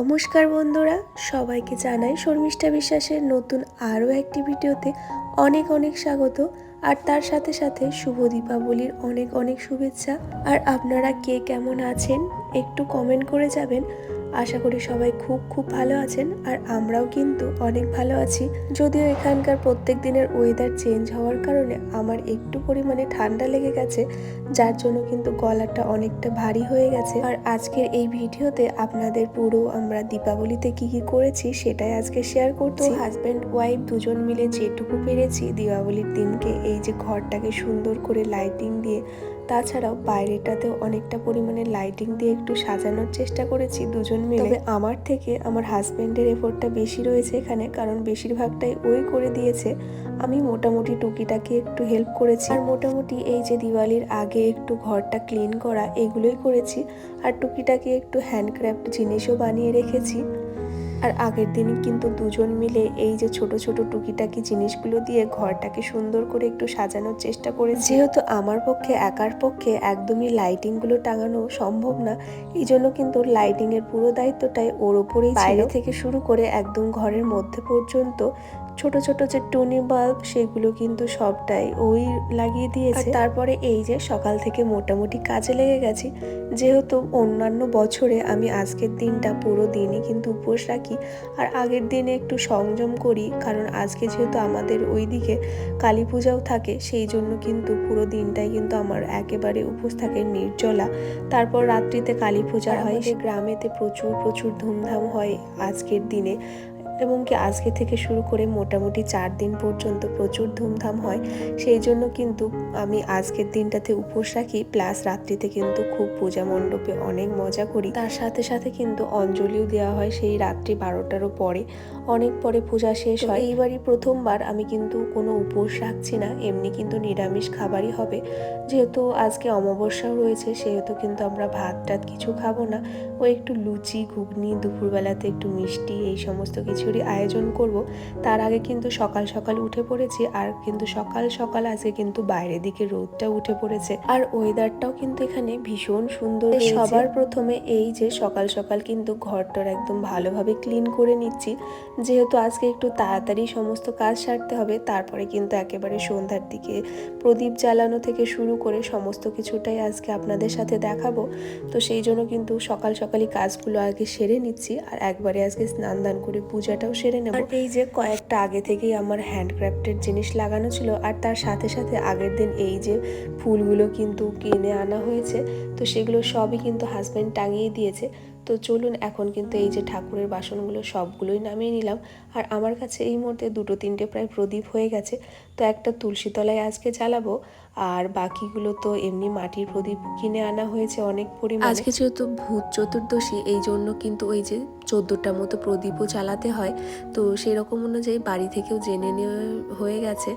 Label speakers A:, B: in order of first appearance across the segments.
A: নমস্কার বন্ধুরা, সবাইকে জানাই শর্মিষ্ঠা বিশ্বাসের নতুন আরও একটি ভিডিওতে অনেক অনেক স্বাগত। আর তার সাথে সাথে শুভ দীপাবলির অনেক অনেক শুভেচ্ছা। আর আপনারা কে কেমন আছেন একটু কমেন্ট করে যাবেন। আশা করি সবাই খুব খুব ভালো আছেন আর আমরাও কিন্তু অনেক ভালো আছি। যদিও এখানকার প্রত্যেক দিনের ওয়েদার চেঞ্জ হওয়ার কারণে আমার একটু পরিমাণে ঠান্ডা লেগে গেছে, যার জন্য কিন্তু গলাটা অনেকটা ভারী হয়ে গেছে। আর আজকের এই ভিডিওতে আপনাদের পুরো আমরা দীপাবলিতে কি কি করেছি সেটাই আজকে শেয়ার করছি হাজব্যান্ড ওয়াইফ দুজন মিলে যেটুকু পেরেছি দীপাবলির দিনকে, এই যে ঘরটাকে সুন্দর করে লাইটিং দিয়ে তাছাড়াও বাইরেটাতেও অনেকটা পরিমাণে লাইটিং দিয়ে একটু সাজানোর চেষ্টা করেছি দুজন মিলে। তবে আমার থেকে আমার হাজব্যান্ডের এফোর্টটা বেশি রয়েছে এখানে, কারণ বেশিরভাগটাই ওই করে দিয়েছে। আমি মোটামুটি টুকিটাকে একটু হেল্প করেছি। আর মোটামুটি এই যে দিওয়ালির আগে একটু ঘরটা ক্লিন করা, এগুলোই করেছি। আর টুকিটাকে একটু হ্যান্ডক্রাফট জিনিসও বানিয়ে রেখেছি। আর আগের দিনই কিন্তু দুজন মিলে এই যে ছোট ছোট টুকিটাকি জিনিসগুলো দিয়ে ঘরটাকে সুন্দর করে একটু সাজানোর চেষ্টা করে যেহেতু আমার পক্ষে একার পক্ষে একদমই লাইটিংগুলো টাঙানো সম্ভব না এই জন্য কিন্তু লাইটিংয়ের পুরো দায়িত্বটাই ওর ওপরেই বাইরে থেকে শুরু করে একদম ঘরের মধ্যে পর্যন্ত ছোট ছোট যে টুনি বাল্ব সেগুলো কিন্তু সবটাই ওই লাগিয়ে দিয়েছে। তারপরে এই যে সকাল থেকে মোটামুটি কাজে লেগে গেছি যেহেতু অন্যান্য বছরে আমি আজকের দিনটা পুরো দিনই কিন্তু উপোস রাখি আর আগের দিনে একটু সংযম করি কারণ আজকে যেহেতু আমাদের ওইদিকে কালী পূজাও থাকে সেই জন্য কিন্তু পুরো দিনটাই কিন্তু আমার একেবারে উপোস থাকে নির্জলা। তারপর রাত্রিতে কালী পূজা হয় সে গ্রামেতে প্রচুর প্রচুর ধুমধাম হয় আজকের দিনে। এবং কি আজকে থেকে শুরু করে মোটামুটি চার দিন পর্যন্ত প্রচুর ধুমধাম হয়, সেই জন্য কিন্তু আমি আজকের দিনটাতে উপোস রাখি প্লাস রাত্রিতে কিন্তু খুব পূজা মণ্ডপে অনেক মজা করি। তার সাথে সাথে কিন্তু অঞ্জলিও দেওয়া হয় সেই রাত্রি বারোটারও পরে। অনেক পরে পূজা শেষ হয়। এইবারই প্রথমবার আমি কিন্তু কোনো উপোস রাখছি না, এমনি কিন্তু নিরামিষ খাবারই হবে। যেহেতু আজকে অমাবস্যাও রয়েছে, সেহেতু কিন্তু আমরা ভাত টাত কিছু খাব না। ও একটু লুচি, ঘুগনি, দুপুরবেলাতে একটু মিষ্টি, এই সমস্ত কিছুরই আয়োজন করব তার আগে কিন্তু সকাল সকাল উঠে পড়েছি আর কিন্তু সকাল সকাল আজকে কিন্তু বাইরের দিকে রোদটা উঠে পড়েছে। আর ওয়েদারটাও কিন্তু এখানে ভীষণ সুন্দর সবার প্রথমে এই যে সকাল সকাল কিন্তু ঘরটার একদম ভালোভাবে ক্লিন করে নিচ্ছি যেহেতু আজকে একটু তাড়াতাড়ি সমস্ত কাজ সারতে হবে তারপরে কিন্তু একেবারে সন্ধ্যার দিকে প্রদীপ জ্বালানো থেকে শুরু করে সমস্ত কিছুটাই আজকে আপনাদের সাথে দেখাবো। তো সেই জন্য কিন্তু সকাল সকালই কাজগুলো আগে সেরে নিচ্ছি আর একবারে আজকে স্নান দান করে পূজাটাও সেরে নেব। আর এই যে কয়েকটা আগে থেকেই আমার হ্যান্ডক্রাফটের জিনিস লাগানো ছিল, আর তার সাথে সাথে আগের দিন এই যে ফুলগুলো কিন্তু কিনে আনা হয়েছে, তো সেগুলো সবই কিন্তু হাজব্যান্ড টাঙিয়ে দিয়েছে। তো চলুন এখন কিন্তু এই যে ঠাকুরের বাসনগুলো সবগুলোই নামিয়ে নিলাম। আর আমার কাছে এই মুহূর্তে দুটো তিনটে প্রায় প্রদীপ হয়ে গেছে। তো একটা তুলসী তলায় আজকে জ্বালাবো। আর বাকিগুলো তো এমনি মাটির প্রদীপ কিনে আনা হয়েছে অনেক পরিমাণে। আজকে যেহেতু ভূত চতুর্দশী, এই জন্য কিন্তু ওই যে চোদ্দোটা মতো প্রদীপও চালাতে হয়। তো সেরকম অনুযায়ী বাড়ি থেকেও জেনে নেওয়া হয়ে গেছে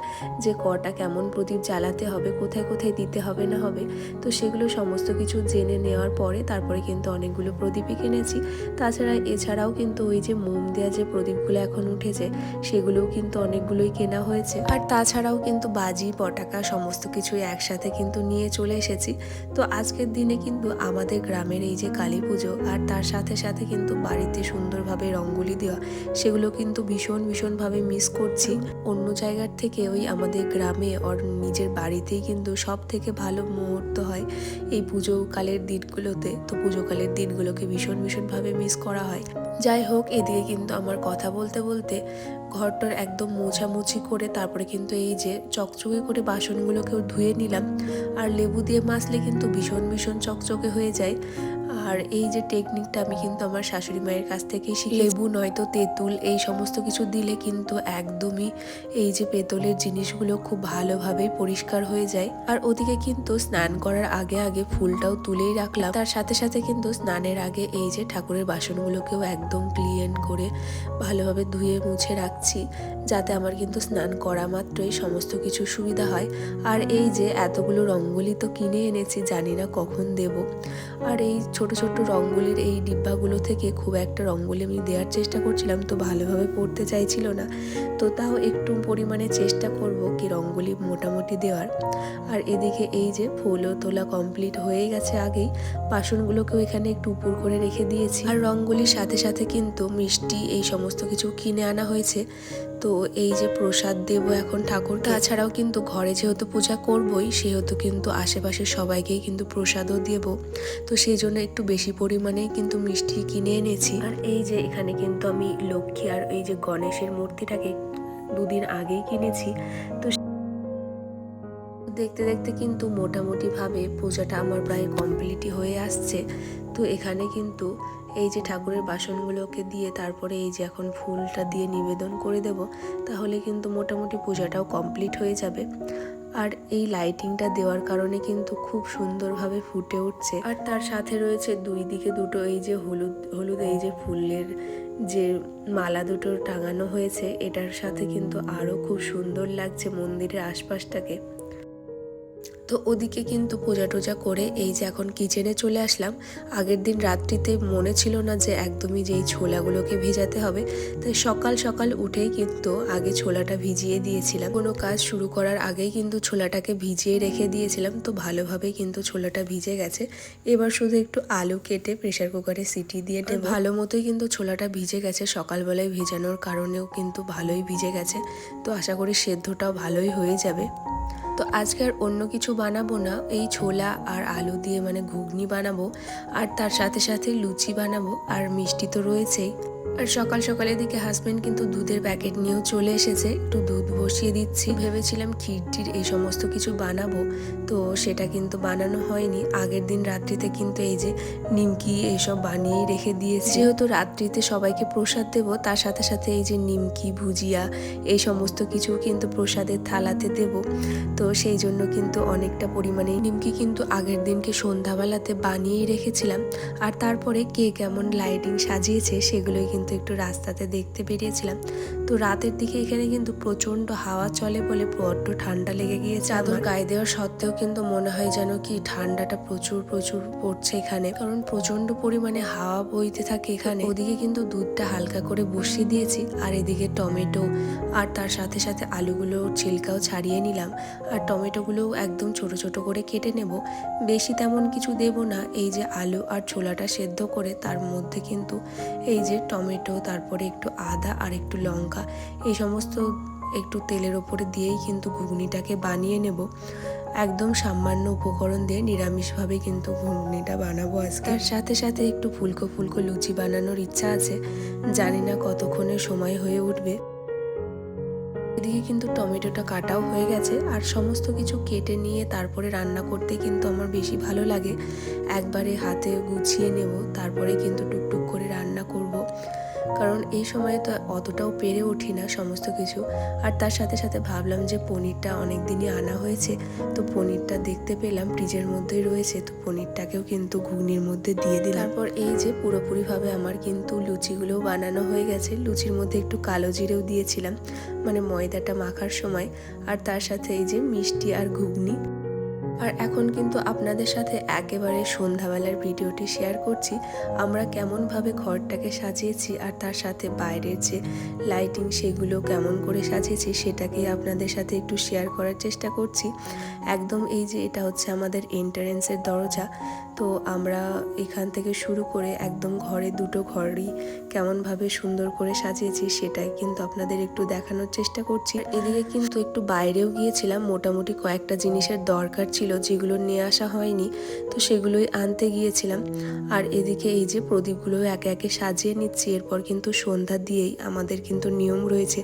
A: যে কটা কেমন প্রদীপ জ্বালাতে হবে, কোথায় কোথায় দিতে হবে না হবে। তো সেগুলো সমস্ত কিছু জেনে নেওয়ার পরে তারপরে কিন্তু অনেকগুলো প্রদীপই কিনেছি। তাছাড়া এছাড়াও কিন্তু ওই যে মোম দেওয়া যে প্রদীপগুলো এখন উঠেছে, সেগুলোও কিন্তু অনেকগুলোই কেনা হয়েছে। আর তাছাড়াও কিন্তু বাজি পটাকা সমস্ত কিছুই একসাথে কিন্তু নিয়ে চলে এসেছি। তো আজকের দিনে কিন্তু আমাদের গ্রামের এই যে কালী পুজো আর তার সাথে সাথে কিন্তু বাড়িতে সুন্দরভাবে রঙ্গোলি দেওয়া, সেগুলো কিন্তু ভীষণ ভীষণভাবে মিস করছি। অন্য জায়গার থেকে ওই আমাদের গ্রামে ওর নিজের বাড়িতেই কিন্তু সব থেকে ভালো মুহূর্ত হয় এই পুজো কালের দিনগুলোতে। তো পুজোকালের দিনগুলোকে ভীষণ ভীষণভাবে মিস করা হয়। যাই হোক এদিকে কিন্তু আমার কথা বলতে বলতে ঘরটার একদম মোছামুছি করে তারপরে কিন্তু এই যে চকচকে করে বাসনগুলোকেও ধুয়ে নিলাম। আর লেবু দিয়ে মাজলে কিন্তু ভীষণ ভীষণ চকচকে হয়ে যায়। আর এই যে টেকনিকটা আমি কিন্তু আমার শাশুড়ি মায়ের কাছ থেকে শিখি লেবু নয়তো তেঁতুল, এই সমস্ত কিছু দিলে কিন্তু একদমই এই যে পেতলের জিনিসগুলো খুব ভালোভাবেই পরিষ্কার হয়ে যায়। আর ওদিকে কিন্তু স্নান করার আগে আগে ফুলটাও তুলেই রাখলাম। তার সাথে সাথে কিন্তু স্নানের আগে এই যে ঠাকুরের বাসনগুলোকেও একদম ক্লিন করে ভালোভাবে ধুয়ে মুছে রাখছি। যাতে আমার কিন্তু স্নান করা মাত্রই সমস্ত কিছু সুবিধা হয়। আর এই যে এতগুলো রঙ্গোলি তো কিনে এনেছি, জানি না কখন দেব। আর এই ছোট ছোট ছোট রঙ্গোলির এই ডিব্বাগুলো থেকে খুব একটা রঙ্গোলি আমি দেওয়ার চেষ্টা করছিলাম, তো ভালোভাবে পড়তে চাইছিল না। তো তাও একটু পরিমাণে চেষ্টা করব কি রঙ্গোলি মোটামুটি দেওয়ার। আর এদিকে এই যে ফুলও তোলা কমপ্লিট হয়ে গেছে আগেই, বাসনগুলোকেও এখানে একটু উপর করে রেখে দিয়েছি। আর রঙ্গোলির সাথে সাথে কিন্তু মিষ্টি, এই সমস্ত কিছু কিনে আনা হয়েছে। তো এই যে প্রসাদ দেব এখন ঠাকুর, তাছাড়াও কিন্তু ঘরে যেহেতু পূজা করবই, সেহেতু কিন্তু আশেপাশে সবাইকেই কিন্তু প্রসাদও দেব। তো সেই জন্য একটু বেশি পরিমাণেই কিন্তু মিষ্টি কিনে এনেছি। আর এই যে এখানে কিন্তু আমি লক্ষ্মী আর এই যে গণেশের মূর্তিটাকে দুদিন আগেই কিনেছি। তো দেখতে দেখতে কিন্তু মোটামুটিভাবে পূজাটা আমার প্রায় কমপ্লিটই হয়ে আসছে। তো এখানে কিন্তু এই যে ঠাকুরের বাসনগুলোকে দিয়ে তারপরে এই যে এখন ফুলটা দিয়ে নিবেদন করে দেব, তাহলে কিন্তু মোটামুটি পূজাটাও কমপ্লিট হয়ে যাবে। আর এই লাইটিংটা দেওয়ার কারণে কিন্তু খুব সুন্দরভাবে ফুটে উঠছে। আর তার সাথে রয়েছে দুই দিকে দুটো এই যে হলুদ হলুদ এই যে ফুলের যে মালা দুটো টাঙানো হয়েছে, এটার সাথে কিন্তু আরও খুব সুন্দর লাগছে মন্দিরের আশপাশটাকে। তো ওদিকে কিন্তু পূজা টুজা করে এই যে এখন কিচেনে চলে আসলাম। আগের দিন রাত্রিতে মনে ছিল না যে একদমই যেই ছোলাগুলোকে ভেজাতে হবে। তাই সকাল সকাল উঠেই কিন্তু আগে ছোলাটা ভিজিয়ে দিয়েছিলাম। কোনো কাজ শুরু করার আগেই কিন্তু ছোলাটাকে ভিজিয়ে রেখে দিয়েছিলাম। তো ভালোভাবেই কিন্তু ছোলাটা ভিজে গেছে। এবার শুধু একটু আলু কেটে প্রেশার কুকারে সিটি দিয়ে ভালো মতোই কিন্তু ছোলাটা ভিজে গেছে। সকালবেলায় ভেজানোর কারণেও কিন্তু ভালোই ভিজে গেছে। তো আশা করি সেদ্ধটাও ভালোই হয়ে যাবে। তো আজকে আর অন্য কিছু বানাবো না। এই ছোলা আর আলু দিয়ে মানে ঘুগনি বানাবো। আর তার সাথে সাথে লুচি বানাবো। আর মিষ্টি তো রয়েছেই। আর সকাল সকালের দিকে হাজব্যান্ড কিন্তু দুধের প্যাকেট নিয়েও চলে এসেছে। একটু দুধ বসিয়ে দিচ্ছি। ভেবেছিলাম ক্ষীরটির এই সমস্ত কিছু বানাবো, তো সেটা কিন্তু বানানো হয়নি। আগের দিন রাত্রিতে কিন্তু এই যে নিমকি এইসব বানিয়েই রেখে দিয়েছি। যেহেতু রাত্রিতে সবাইকে প্রসাদ দেব, তার সাথে সাথে এই যে নিমকি, ভুজিয়া এই সমস্ত কিছু কিন্তু প্রসাদের থালাতে দেব। তো সেই জন্য কিন্তু অনেকটা পরিমাণে নিমকি কিন্তু আগের দিনকে সন্ধ্যাবেলাতে বানিয়েই রেখেছিলাম। আর তারপরে কে কেমন লাইটিং সাজিয়েছে সেগুলোই কিন্তু কিন্তু একটু রাস্তাতে দেখতে বেরিয়েছিলাম। তো রাতের দিকে এখানে কিন্তু প্রচণ্ড হাওয়া চলে বলে বড্ড ঠান্ডা লেগে গিয়ে চাদর গায়ে দেওয়া সত্ত্বেও কিন্তু মনে হয় যেন কি ঠান্ডাটা প্রচুর প্রচুর পড়ছে এখানে। কারণ প্রচণ্ড পরিমাণে হাওয়া বইতে থাকে এখানে। ওদিকে কিন্তু দুধটা হালকা করে বসিয়ে দিয়েছি, আর এদিকে টমেটো আর তার সাথে সাথে আলুগুলো ছিলকাও ছাড়িয়ে নিলাম। আর টমেটোগুলোও একদম ছোট ছোট করে কেটে নেব। বেশি তেমন কিছু দেব না। এই যে আলু আর ছোলাটা সেদ্ধ করে তার মধ্যে কিন্তু এই যে টমেটো টমেটো, তারপরে একটু আদা আর একটু লঙ্কা, এই সমস্ত একটু তেলের ওপরে দিয়েই কিন্তু ঘুগনিটাকে বানিয়ে নেব। একদম সামান্য উপকরণ দিয়ে নিরামিষভাবে কিন্তু ঘুগনিটা বানাবো আজকে। আর সাথে সাথে একটু ফুলকো ফুলকো লুচি বানানোর ইচ্ছা আছে, জানি না কতক্ষণে সময় হয়ে উঠবে। এদিকে কিন্তু টমেটোটা কাটাও হয়ে গেছে, আর সমস্ত কিছু কেটে নিয়ে তারপরে রান্না করতে কিন্তু আমার বেশি ভালো লাগে। একবারে হাতে গুছিয়ে নেব, তারপরে কিন্তু টুকটুক করে রান্না করব। কারণ এই সময়ে তো অতটাও পেরে উঠি না সমস্ত কিছু। আর তার সাথে সাথে ভাবলাম যে পনিরটা অনেক দিনই আনা হয়েছে, তো পনিরটা দেখতে পেলাম, ফ্রিজের মধ্যেই রয়েছে, তো পনিরটাকেও কিন্তু ঘুগনির মধ্যে দিয়ে দিলাম। তারপর এই যে পুরোপুরিভাবে আমার কিন্তু লুচিগুলোও বানানো হয়ে গেছে, লুচির মধ্যে একটু কালো জিরেও দিয়েছিলাম মানে ময়দাটা মাখার সময়। আর তার সাথে এই যে মিষ্টি আর ঘুগনি। আর এখন কিন্তু আপনাদের সাথে একেবারে সন্ধ্যাবেলার ভিডিওটি শেয়ার করছি। আমরা কেমনভাবে ঘরটাকে সাজিয়েছি আর তার সাথে বাইরের যে লাইটিং সেগুলো কেমন করে সাজিয়েছি সেটাকে আপনাদের সাথে একটু শেয়ার করার চেষ্টা করছি। একদম এই যে এটা হচ্ছে আমাদের এন্টারেন্সের দরজা। তো আমরা এখান থেকে শুরু করে একদম ঘরে দুটো ঘরই কেমনভাবে সুন্দর করে সাজিয়েছি সেটাই কিন্তু আপনাদের একটু দেখানোর চেষ্টা করছি। এদিকে কিন্তু একটু বাইরেও গিয়েছিলাম, মোটামুটি কয়েকটা জিনিসের দরকার ছিল যেগুলো নিয়ে আসা হয়নি, তো সেগুলোই আনতে গিয়েছিলাম। আর এদিকে এই যে প্রদীপগুলো একে একে সাজিয়ে নিচ্ছি, এরপর কিন্তু সন্ধ্যা দিয়েই আমাদের কিন্তু নিয়ম রয়েছে।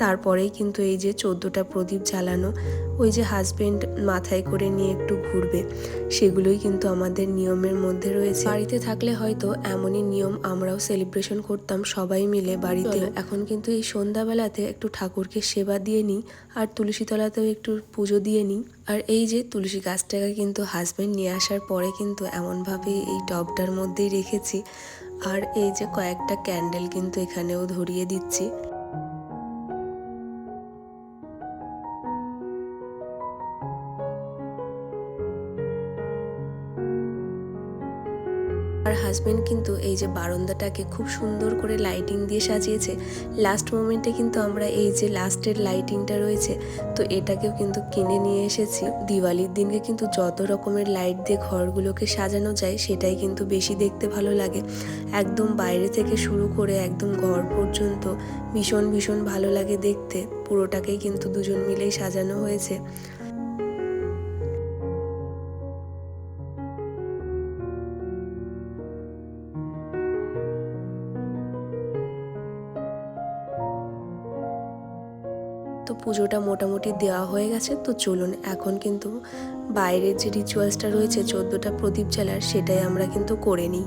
A: তারপরেই কিন্তু এই যে চোদ্দোটা প্রদীপ জ্বালানো ওই যে হাজবেন্ড মাথায় করে নিয়ে একটু ঘুরবে সেগুলোই কিন্তু আমাদের নিয়মের মধ্যে রয়েছে। বাড়িতে থাকলে হয়তো এমনই নিয়ম আমরাও সেলিব্রেশন করতাম সবাই মিলে বাড়িতে। এখন কিন্তু এই সন্ধ্যাবেলাতে একটু ঠাকুরকে সেবা দিয়ে নিই আর তুলসী তলাতেও একটু পুজো দিয়ে নিই। আর এই যে তুলসী গাছটাকে কিন্তু হাজব্যান্ড নিয়ে আসার পরে কিন্তু এমনভাবে এই টবটার মধ্যেই রেখেছি। আর এই যে কয়েকটা ক্যান্ডেল কিন্তু এখানেও ধরিয়ে দিচ্ছি। আর
B: কিন্তু এই যে বারান্দাটাকে খুব সুন্দর করে লাইটিং দিয়ে সাজিয়েছে। লাস্ট মোমেন্টে কিন্তু আমরা এই যে লাস্টের লাইটিংটা রয়েছে, তো এটাকেও কিন্তু কিনে নিয়ে এসেছি। দিওয়ালির দিনকে কিন্তু যত রকমের লাইট দিয়ে ঘরগুলোকে সাজানো যায়, সেটাই কিন্তু বেশি দেখতে ভালো লাগে। একদম বাইরে থেকে শুরু করে একদম ঘর পর্যন্ত ভীষণ ভীষণ ভালো লাগে দেখতে। পুরোটাকেই কিন্তু দুজন মিলেই সাজানো হয়েছে। তো পুজোটা মোটামুটি দেওয়া হয়ে গেছে। তো চলুন, এখন কিন্তু বাইরের যে রিচুয়ালসটা রয়েছে, চোদ্দোটা প্রদীপ জ্বালার, সেটাই আমরা কিন্তু করে নিই।